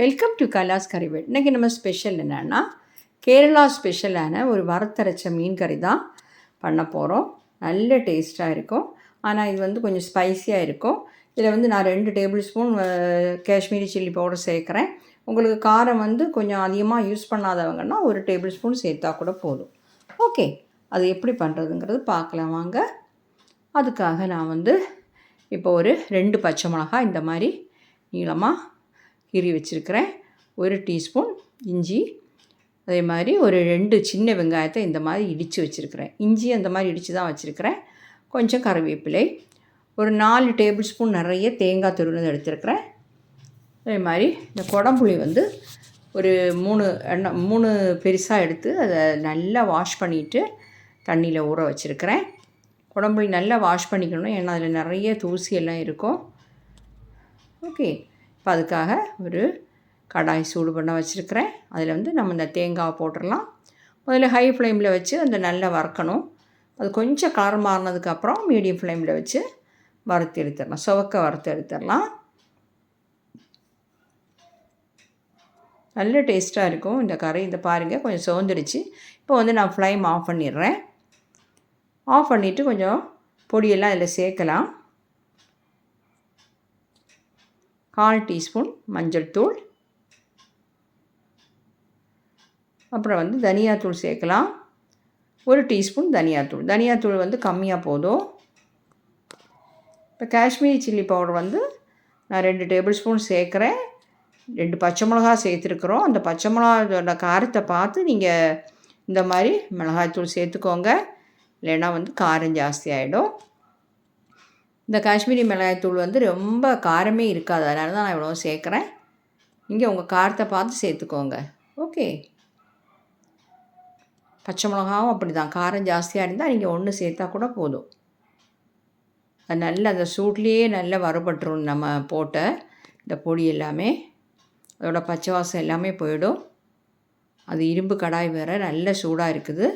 Welcome to கலாஸ் கறிவேல் இன்றைக்கி நம்ம special என்னென்னா கேரளா ஸ்பெஷலான ஒரு வறுத்தரைச்ச மீன் கறி தான் பண்ண போகிறோம் நல்ல டேஸ்ட்டாக இருக்கும். ஆனால் இது வந்து கொஞ்சம் ஸ்பைஸியாக இருக்கும். இதில் வந்து நான் ரெண்டு tablespoon Kashmiri chilli powder சேர்க்குறேன். உங்களுக்கு காரம் வந்து கொஞ்சம் அதிகமாக யூஸ் பண்ணாதவங்கன்னா ஒரு டேபிள் ஸ்பூன் சேர்த்தா கூட போதும். ஓகே அது எப்படி பண்ணுறதுங்கிறது பார்க்கலாம் வாங்க. அதுக்காக நான் வந்து இப்போ ஒரு ரெண்டு பச்சை மிளகா இந்த மாதிரி நீளமாக கீறி வச்சுருக்கிறேன். ஒரு டீஸ்பூன் இஞ்சி. அதே மாதிரி ஒரு ரெண்டு சின்ன வெங்காயத்தை இந்த மாதிரி இடித்து வச்சுருக்கிறேன். இஞ்சி அந்த மாதிரி இடித்து தான் வச்சுருக்கிறேன். கொஞ்சம் கருவேப்பிலை. ஒரு நாலு டேபிள் ஸ்பூன் நிறைய தேங்காய் துருவினது எடுத்துருக்கிறேன். அதே மாதிரி இந்த குடம்புளி வந்து ஒரு மூணு எண்ணெய் மூணு பெருசாக எடுத்து அதை நல்லா வாஷ் பண்ணிவிட்டு தண்ணியில் ஊற வச்சுருக்கிறேன். குடம்புளி நல்லா வாஷ் பண்ணிக்கணும். ஏன்னா அதில் நிறைய தூசி எல்லாம் இருக்கும். ஓகே. இப்போ அதுக்காக ஒரு கடாய் சூடு பண்ண வச்சுருக்கிறேன். அதில் வந்து நம்ம இந்த தேங்காவை போட்டுடலாம். முதல்ல ஹை ஃப்ளேமில் வச்சு அந்த நல்லா வறுக்கணும். அது கொஞ்சம் கலர் மாறினதுக்கப்புறம் மீடியம் ஃப்ளேமில் வச்சு வறுத்து எடுத்துடலாம். சுவக்க வறுத்து எடுத்துடலாம். நல்ல டேஸ்ட்டாக இருக்கும் இந்த கறி. இந்த பாருங்கள் கொஞ்சம் சோந்துடுச்சு இப்போ வந்து நான் ஃப்ளைம் ஆஃப் பண்ணிடுறேன். ஆஃப் பண்ணிவிட்டு கொஞ்சம் பொடியெல்லாம் இதில் சேர்க்கலாம். கால் டீஸ்பூன் மஞ்சள் தூள். அப்புறம் வந்து தனியாத்தூள் சேர்க்கலாம். ஒரு டீஸ்பூன் தனியாத்தூள் தனியாத்தூள் வந்து கம்மியாக போதும். இப்போ காஷ்மீரி சில்லி பவுடர் வந்து நான் ரெண்டு டேபிள் ஸ்பூன் சேர்க்குறேன். ரெண்டு பச்சை மிளகா சேர்த்துருக்குறோம். அந்த பச்சை மிளகாவோட காரத்தை பார்த்து நீங்கள் இந்த மாதிரி மிளகாய்த்தூள் சேர்த்துக்கோங்க. இல்லைன்னா வந்து காரம் ஜாஸ்தி ஆகிடும் இந்த காஷ்மீரி மிளகாய்த்தூள் வந்து ரொம்ப காரமே இருக்காது. அதனால தான் நான் இவ்வளோ சேர்க்குறேன். இங்கே உங்கள் காரத்தை பார்த்து சேர்த்துக்கோங்க. ஓகே. பச்சை மிளகாவும் அப்படி தான் காரம் ஜாஸ்தியாக இருந்தால் நீங்கள் ஒன்று சேர்த்தா கூட போதும். அது நல்ல அந்த சூட்லேயே நல்லா வறுபட்டுரும் நம்ம போட்ட இந்த பொடி எல்லாமே. அதோட பச்சை வாசம் எல்லாமே போயிடும். அது இரும்பு கடாய் வேறு நல்ல சூடாக இருக்குது.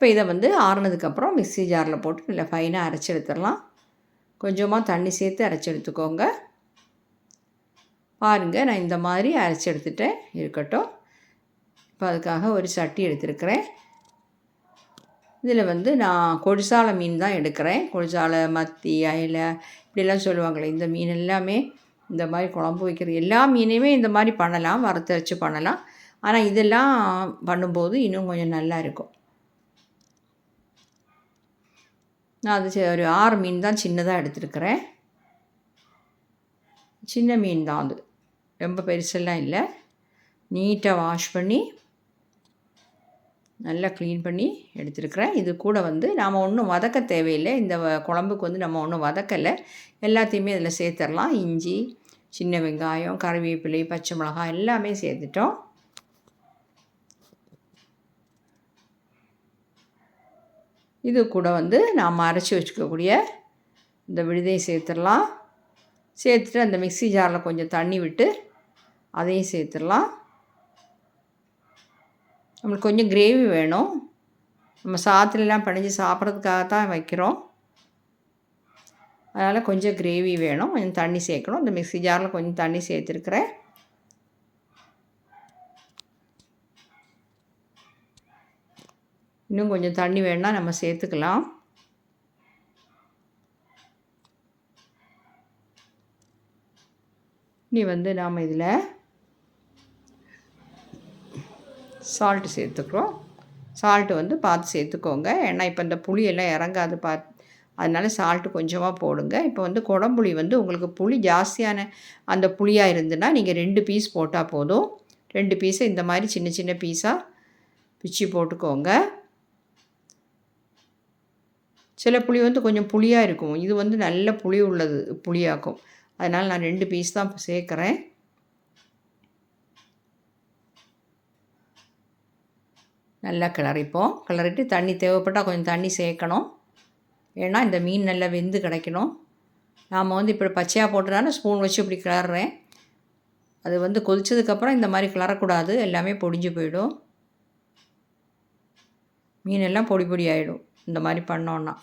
இப்போ இதை வந்து ஆறுனதுக்கப்புறம் மிக்ஸி ஜாரில் போட்டு நல்லா ஃபைனாக அரைச்சி எடுத்துடலாம். கொஞ்சமாக தண்ணி சேர்த்து அரைச்சி எடுத்துக்கோங்க. பாருங்கள் நான் இந்த மாதிரி அரைச்சி எடுத்துட்டேன். இருக்கட்டும். இப்போ அதுக்காக ஒரு சட்டி எடுத்துருக்கிறேன். இதில் வந்து நான் கொடிசாலை மீன் தான் எடுக்கிறேன். கொடிசால மத்தி அயலை இப்படிலாம் சொல்லுவாங்களே இந்த மீன் எல்லாமே இந்த மாதிரி குழம்பு வைக்கிற எல்லா மீனையுமே இந்த மாதிரி பண்ணலாம். வறுத்தரைச்சி பண்ணலாம். ஆனால் இதெல்லாம் பண்ணும்போது இன்னும் கொஞ்சம் நல்லா இருக்கும். நான் அது ஒரு ஆறு மீன் தான் சின்னதாக எடுத்துருக்கிறேன். சின்ன மீன் தான் அது. ரொம்ப பெருசெல்லாம் இல்லை. நீட்டாக வாஷ் பண்ணி நல்லா க்ளீன் பண்ணி எடுத்துருக்குறேன். இது கூட வந்து நாம் ஒன்றும் வதக்க தேவையில்லை. இந்த குழம்புக்கு வந்து நம்ம ஒன்றும் வதக்கலை. எல்லாத்தையுமே இதில் சேர்த்துடலாம். இஞ்சி சின்ன வெங்காயம் கறிவேப்பிலை பச்சை மிளகாய் எல்லாமே சேர்த்துட்டோம். இது கூட வந்து நாம் அரைச்சி வச்சுக்கக்கூடிய இந்த விழுதையும் சேர்த்துடலாம். சேர்த்துட்டு அந்த மிக்சி ஜாரில் கொஞ்சம் தண்ணி விட்டு அதையும் சேர்த்துடலாம். நம்மளுக்கு கொஞ்சம் கிரேவி வேணும். நம்ம சாத்துலலாம் பிணைஞ்சு சாப்பிட்றதுக்காக தான் வைக்கிறோம். அதனால் கொஞ்சம் கிரேவி வேணும். கொஞ்சம் தண்ணி சேர்க்கணும். இந்த மிக்ஸி ஜாரில் கொஞ்சம் தண்ணி சேர்த்துருக்குறேன். இன்னும் கொஞ்சம் தண்ணி வேணால் நம்ம சேர்த்துக்கலாம். இனி வந்து நாம் இதில் சால்ட்டு சேர்த்துக்கிறோம். சால்ட்டு வந்து பார்த்து சேர்த்துக்கோங்க. ஏன்னா இப்போ இந்த புளியெல்லாம் இறங்காது பார்த்து அதனால் சால்ட்டு கொஞ்சமாக போடுங்க. இப்போ வந்து குடம்புளி வந்து உங்களுக்கு புளி ஜாஸ்தியான அந்த புளியாக இருந்துன்னா நீங்கள் ரெண்டு பீஸ் போட்டால் போதும். ரெண்டு பீஸை இந்த மாதிரி சின்ன சின்ன பீஸாக பிச்சு போட்டுக்கோங்க. சில புளி வந்து கொஞ்சம் புளியாக இருக்கும். இது வந்து நல்ல புளி உள்ளது புளியாக்கும். அதனால் நான் ரெண்டு பீஸ் தான் சேர்க்குறேன். நல்லா கிளறிப்போம். கிளறிட்டு தண்ணி தேவைப்பட்டால் கொஞ்சம் தண்ணி சேர்க்கணும். ஏன்னா இந்த மீன் நல்லா வெந்து கிடைக்கணும். நாம் வந்து இப்போ பச்சையாக போட்டுனாலும் ஸ்பூன் வச்சு இப்படி கிளறேன் அது வந்து கொதிச்சதுக்கப்புறம் இந்த மாதிரி கிளறக்கூடாது. எல்லாமே பொடிஞ்சு போயிடும். மீன் எல்லாம் பொடி பொடி ஆகிடும் இந்த மாதிரி பண்ணோன்னா.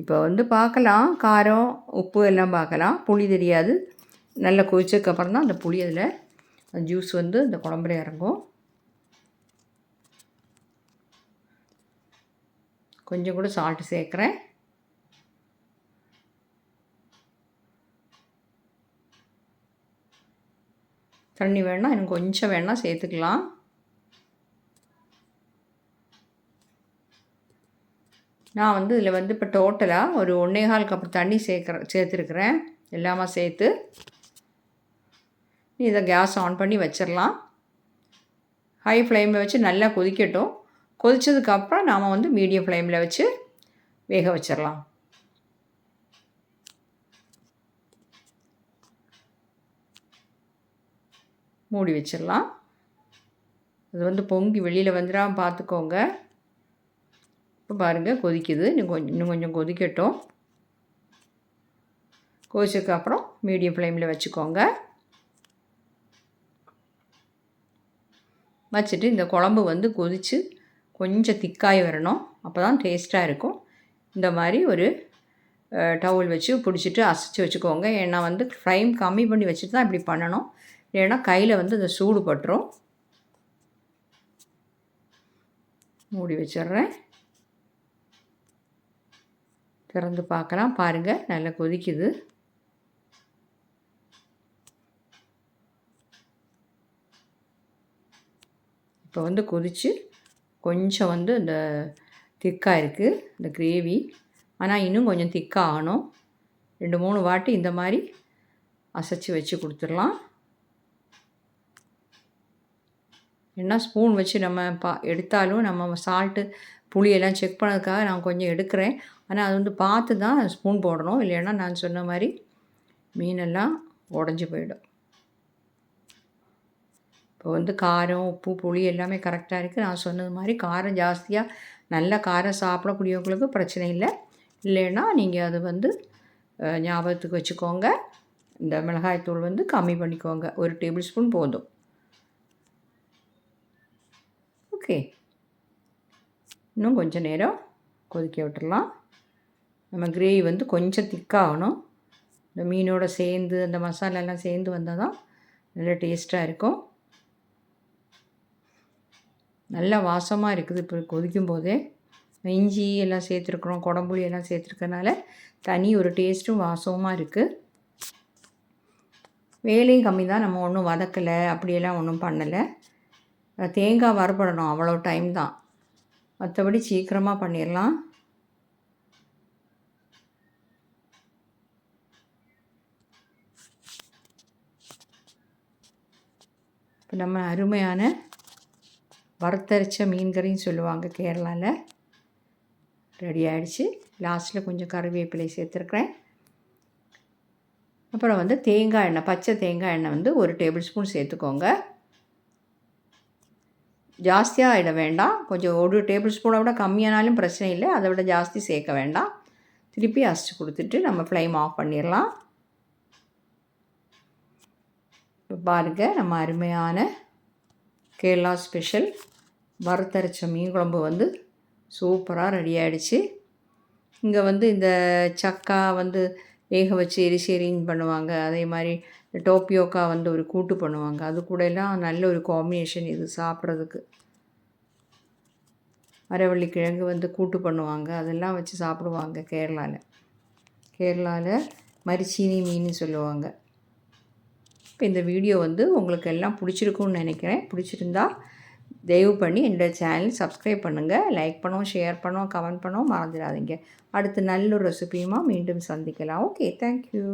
இப்போ வந்து பார்க்கலாம் காரம் உப்பு எல்லாம் பார்க்கலாம் புளி தெரியாது. நல்லா கொதிச்சதுக்கப்புறம் தான் அந்த புளி அதில் ஜூஸ் வந்து இந்த குழம்புல இறங்கும். கொஞ்சம் கூட சால்ட்டு சேர்க்குறேன். தண்ணி வேணால் எனக்கு கொஞ்சம் வேணால் சேர்த்துக்கலாம். நான் வந்து இதில் வந்து இப்போ டோட்டலாக ஒரு ஒன்றே கால் கப் தண்ணி சேர்க்குற சேர்த்துருக்குறேன். எல்லாமே சேர்த்து இதை கேஸ் ஆன் பண்ணி வச்சிடலாம் ஹை ஃப்ளேமில் வச்சு நல்லா கொதிக்கட்டும். கொதித்ததுக்கப்புறம் நாம் வந்து மீடியம் ஃப்ளேமில் வச்சு வேக வச்சிடலாம் மூடி வச்சிடலாம் அது வந்து பொங்கி வெளியில் வந்துடாமல் பார்த்துக்கோங்க இப்போ பாருங்கள் கொதிக்குது. இன்னும் கொஞ்சம் இன்னும் கொஞ்சம் கொதிக்கட்டும். கொதிச்சதுக்கப்புறம் மீடியம் ஃப்ளேமில் வச்சுக்கோங்க. வச்சுட்டு இந்த குழம்பு வந்து கொதித்து கொஞ்சம் திக்காய் வரணும். அப்போ தான் டேஸ்ட்டாக இருக்கும். இந்த மாதிரி ஒரு டவுல் வச்சு பிடிச்சிட்டு அசைச்சு வச்சுக்கோங்க. ஏன்னா வந்து ஃப்ளைம் கம்மி பண்ணி வச்சுட்டு தான் இப்படி பண்ணணும். ஏன்னா கையில் வந்து இந்த சூடு பட்டுரும். மூடி வச்சிட்றேன். திறந்து பார்க்கலாம். பாருங்கள் நல்லா கொதிக்குது. இப்போ வந்து கொதித்து கொஞ்சம் வந்து இந்த திக்காக இருக்குது இந்த கிரேவி. ஆனால் இன்னும் கொஞ்சம் திக்காக ஆகணும். ரெண்டு மூணு வாட்டி இந்த மாதிரி அசைச்சி வச்சு கொடுத்துடலாம். என்ன ஸ்பூன் வச்சு நம்ம பா எடுத்தாலும் நம்ம சால்ட்டு புளியெல்லாம் செக் பண்ணதுக்காக நான் கொஞ்சம் எடுக்கிறேன். ஆனால் அது வந்து பார்த்து தான் ஸ்பூன் போடணும். இல்லைன்னா நான் சொன்ன மாதிரி மீனெல்லாம் உடஞ்சி போயிடும். இப்போ வந்து காரம் உப்பு புளி எல்லாமே கரெக்டாக இருக்குது நான் சொன்னது மாதிரி காரம் ஜாஸ்தியாக நல்ல காரம் சாப்பிடக்கூடியவங்களுக்கு பிரச்சனை இல்லை. இல்லைன்னா நீங்கள் அது வந்து ஞாபகத்துக்கு வச்சுக்கோங்க. இந்த மிளகாய்த்தூள் வந்து கம்மி பண்ணிக்கோங்க. ஒரு டேபிள் ஸ்பூன் போதும். ஓகே இன்னும் கொஞ்சம் நேரம் கொதிக்க விட்டுடலாம் நம்ம கிரேவி வந்து கொஞ்சம் திக்காகணும். இந்த மீனோடு சேர்ந்து அந்த மசாலாலாம் சேர்ந்து வந்தால் தான் நல்ல டேஸ்ட்டாக இருக்கும். நல்லா வாசமாக இருக்குது இப்போ கொதிக்கும் போதே இஞ்சி எல்லாம் சேர்த்துருக்குறோம் குடம்புளி எல்லாம் சேர்த்துருக்கனால தனி ஒரு டேஸ்ட்டும் வாசமாக இருக்குது வேலையும் கம்மி தான் நம்ம ஒன்றும் வதக்கலை அப்படியெல்லாம் ஒன்றும் பண்ணலை. தேங்காய் வறுபடணும் அவ்வளோ டைம் தான். மற்றபடி சீக்கிரமாக பண்ணிடலாம் இப்போ நம்ம அருமையான வறுத்தரைச்ச மீன் கறின்னு சொல்லுவாங்க கேரளாவில் ரெடி ஆகிடுச்சு லாஸ்ட்டில் கொஞ்சம் கருவேப்பிலை சேர்த்துருக்குறேன். அப்புறம் வந்து தேங்காய் எண்ணெய் பச்சை தேங்காய் எண்ணெய் வந்து ஒரு டேபிள் ஸ்பூன் சேர்த்துக்கோங்க. ஜாஸ்தியாக இட வேண்டாம். கொஞ்சம் ஒரு டேபிள் ஸ்பூனை விட கம்மியானாலும் பிரச்சனை இல்லை. அதை விட ஜாஸ்தி சேர்க்க வேண்டாம். திருப்பி அரைச்சி கொடுத்துட்டு நம்ம ஃப்ளைம் ஆஃப் பண்ணிடலாம். இப்போ பாருங்கள் நம்ம அருமையான கேரளா ஸ்பெஷல் வறுத்தரைச்ச மீன் குழம்பு வந்து சூப்பராக ரெடி ஆகிடுச்சு இங்கே வந்து இந்த சக்கா வந்து வேக வச்சு எரிசேரின்னு பண்ணுவாங்க. அதே மாதிரி டோப்பியோக்கா வந்து ஒரு கூட்டு பண்ணுவாங்க. அது கூட எல்லாம் நல்ல ஒரு காம்பினேஷன் இது சாப்பிட்றதுக்கு. அரவள்ளி கிழங்கு வந்து கூட்டு பண்ணுவாங்க. அதெல்லாம் வச்சு சாப்பிடுவாங்க கேரளாவில் கேரளாவில் மரிச்சீனி மீன் சொல்லுவாங்க. இப்போ இந்த வீடியோ வந்து உங்களுக்கு எல்லாம் பிடிச்சிருக்குன்னு நினைக்கிறேன். பிடிச்சிருந்தா தயவு பண்ணி என்னோடய சேனல் சப்ஸ்கிரைப் பண்ணுங்கள் லைக் பண்ணுவோம் ஷேர் பண்ணோம் கமெண்ட் பண்ணோம் மறந்துடாதீங்க. அடுத்து நல்ல ஒரு ரெசிபியுமா மீண்டும் சந்திக்கலாம். Okay thank you